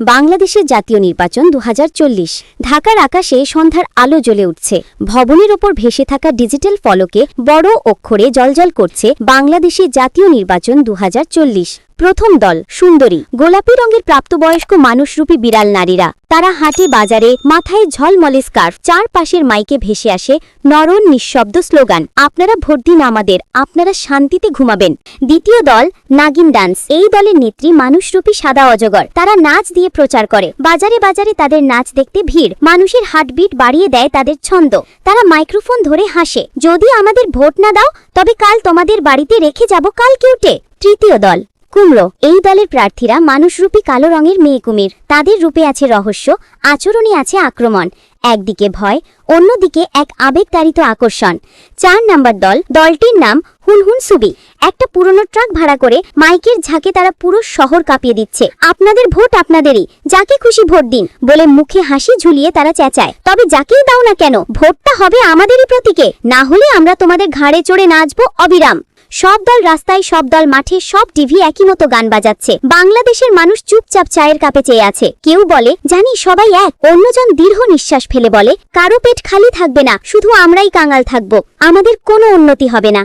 বাংলাদেশের জাতীয় নির্বাচন দু হাজার চল্লিশ। ঢাকার আকাশে সন্ধ্যার আলো জ্বলে উঠছে। ভবনের ওপর ভেসে থাকা ডিজিটাল ফলকে বড় অক্ষরে জলজল করছে বাংলাদেশের জাতীয় নির্বাচন দু হাজার চল্লিশ। প্রথম দল, সুন্দরী। গোলাপি রঙের প্রাপ্তবয়স্ক মানুষরূপী বিড়াল নারীরা। তারা হাঁটে বাজারে মাথায় ঝলমলে স্কার্ফ, চারপাশের মাইকে ভেসে আসে নরন নিঃশব্দ স্লোগান, আপনারা ভোট দিন আমাদের, আপনারা শান্তিতে ঘুমাবেন। দ্বিতীয় দল, নাগিন ডান্স। এই দলের নেত্রী মানুষরূপী সাদা অজগর। তারা নাচ দিয়ে প্রচার করে। বাজারে বাজারে তাদের নাচ দেখতে ভিড়। মানুষের হার্টবিট বাড়িয়ে দেয় তাদের ছন্দ। তারা মাইক্রোফোন ধরে হাসে। যদি আমাদের ভোট না দাও, তবে কাল তোমাদের বাড়িতে রেখে যাব কাল কিউটে তৃতীয় দল। কুমড়ো। এই দলের প্রার্থীরা মানুষরূপী কালো রঙের মেয়ে কুমির। তাদের রূপে আছে রহস্য আচরণে আছে আক্রমণ। একদিকে ভয়, অন্যদিকে এক আবেগতাড়িত আকর্ষণ। চার নাম্বার দল, দলটির নাম হুনহুন সুবি। একটা পুরনো ট্রাক ভাড়া করে মাইকের ঝাঁকে তারা পুরো শহর কাঁপিয়ে দিচ্ছে। আপনাদের ভোট আপনাদেরই, যাকে খুশি ভোট দিন, বলে মুখে হাসি ঝুলিয়ে তারা চেঁচায়। তবে যাকেই দাও না কেন, ভোটটা হবে আমাদেরই প্রতীকে। না হলে আমরা তোমাদের ঘাড়ে চড়ে নাচবো অবিরাম। সব দল রাস্তায়, সব দল মাঠে, সব টিভি একই মতো গান বাজাচ্ছে। বাংলাদেশের মানুষ চুপচাপ চায়ের কাপে চেয়ে আছে। কেউ বলে, জানি সবাই এক। অন্যজন দীর্ঘ নিঃশ্বাস ফেলে বলে, কারও পেট খালি থাকবে না, শুধু আমরাই কাঙাল থাকব। আমাদের কোনো উন্নতি হবে না।